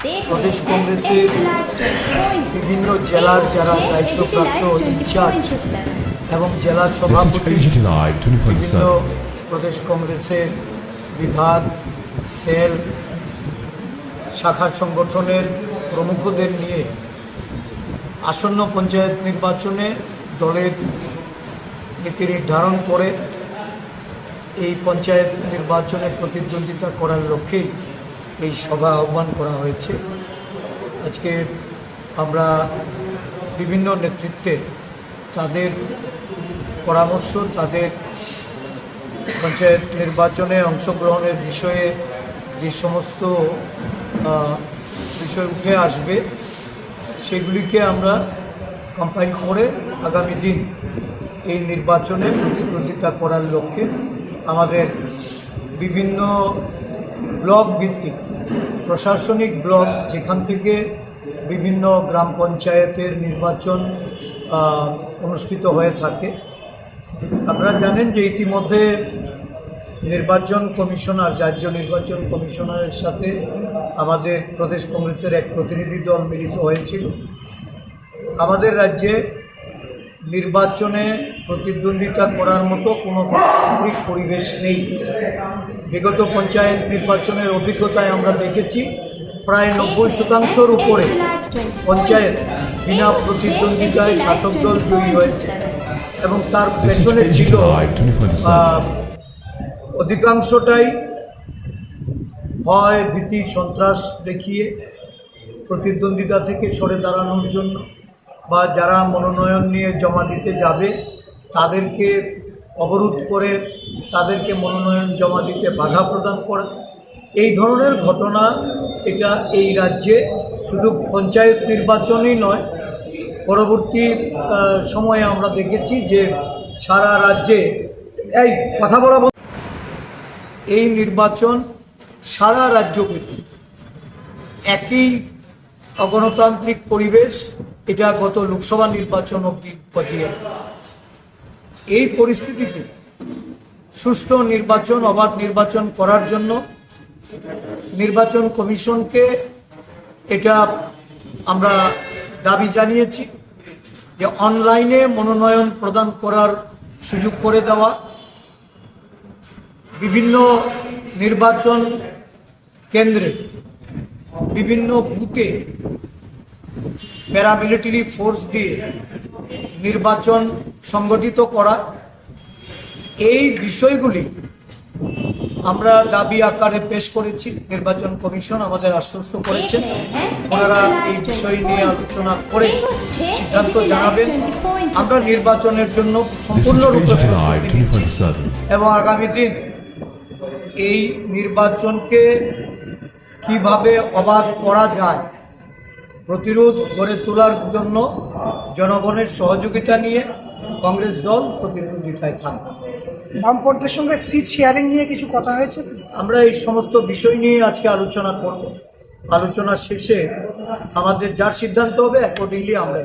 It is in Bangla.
প্রদেশ কংগ্রেসের বিভিন্ন জেলার যারা দায়িত্বপ্রাপ্ত ইনচার্জ এবং জেলা সভাপতি বিভিন্ন প্রদেশ কংগ্রেসের বিভাগ সেল শাখা সংগঠনের প্রমুখদের নিয়ে আসন্ন পঞ্চায়েত নির্বাচনে দলের নীতি নির্ধারণ করে এই পঞ্চায়েত নির্বাচনে প্রতিদ্বন্দ্বিতা করার লক্ষ্যেই এই সভা আহ্বান করা হয়েছে। আজকে আমরা বিভিন্ন নেতৃত্বে তাদের পরামর্শ, তাদের পঞ্চায়েত নির্বাচনে অংশগ্রহণের বিষয়ে যে সমস্ত বিষয় উঠে আসবে, সেগুলিকে আমরা কম্পাইল করে আগামী দিন এই নির্বাচনে প্রতিদ্বন্দ্বিতা করার লক্ষ্যে আমাদের বিভিন্ন ব্লক ভিত্তিক, প্রশাসনিক ব্লক যেখান থেকে বিভিন্ন গ্রাম পঞ্চায়েতের নির্বাচন অনুষ্ঠিত হয়ে থাকে। আপনারা জানেন যে ইতিমধ্যে নির্বাচন কমিশনার, রাজ্য নির্বাচন কমিশনারের সাথে আমাদের প্রদেশ কংগ্রেসের এক প্রতিনিধি দল মিলিত হয়েছিল। আমাদের রাজ্যে নির্বাচনে প্রতিদ্বন্দ্বিতা করার মতো কোনো গণতান্ত্রিক পরিবেশ নেই বিগত পঞ্চায়েত নির্বাচনের অভিজ্ঞতায় আমরা দেখেছি প্রায় নব্বই শতাংশর উপরে পঞ্চায়েত বিনা প্রতিদ্বন্দ্বিতায় শাসক দল জয়ী হয়েছে এবং তার পেছনে ছিল Live 24/7. আহ, অধিকাংশটাই ভয় ভীতি সন্ত্রাস দেখিয়ে প্রতিদ্বন্দ্বিতা থেকে সরে দাঁড়ানোর জন্য বা যারা মনোনয়ন নিয়ে জমা দিতে যাবে, তাদেরকে অবরোধ করে তাদেরকে মনোনয়ন জমা দিতে বাধা প্রদান করা এই ধরনের ঘটনা এটা এই রাজ্যে শুধু পঞ্চায়েত নির্বাচনই নয়, পরবর্তী সময়ে আমরা দেখেছি যে সারা রাজ্যে, এই কথা বলা। এই নির্বাচন সারা রাজ্যকে একই অগণতান্ত্রিক পরিবেশ এটা গত লোকসভা নির্বাচন অব্দি বজিয়ে এই পরিস্থিতিতে সুষ্ঠু নির্বাচন, অবাধ নির্বাচন করার জন্য নির্বাচন কমিশনকে এটা আমরা দাবি জানিয়েছি যে অনলাইনে মনোনয়ন প্রদান করার সুযোগ করে দেওয়া, বিভিন্ন নির্বাচন কেন্দ্রে বিভিন্ন বুথে প্যারামিলিটারি ফোর্স দিয়ে নির্বাচন সংগঠিত করা। এই বিষয়গুলি আমরা দাবি আকারে পেশ করেছি। নির্বাচন কমিশন আমাদের আশ্বস্ত করেছেন ওনারা এই বিষয় নিয়ে আলোচনা করে সিদ্ধান্ত জানাবেন। আমরা নির্বাচনের জন্য সম্পূর্ণরূপে AGT Live প্রস্তুতি নিচ্ছি। 24/7. এবং আগামী দিন এই নির্বাচনকে কীভাবে অবাধ করা যায় প্রতিরোধ গড়ে তোলার জন্য জনগণের সহযোগিতা নিয়ে কংগ্রেস দল প্রতিদ্বন্দ্বিতায় থাকবে বামফ্রন্টের সঙ্গে সিট শেয়ারিং নিয়ে কিছু কথা হয়েছে আমরা এই সমস্ত বিষয় নিয়ে আজকে আলোচনা করব আলোচনা শেষে আমাদের যার সিদ্ধান্ত হবে অ্যাকর্ডিংলি আমরা।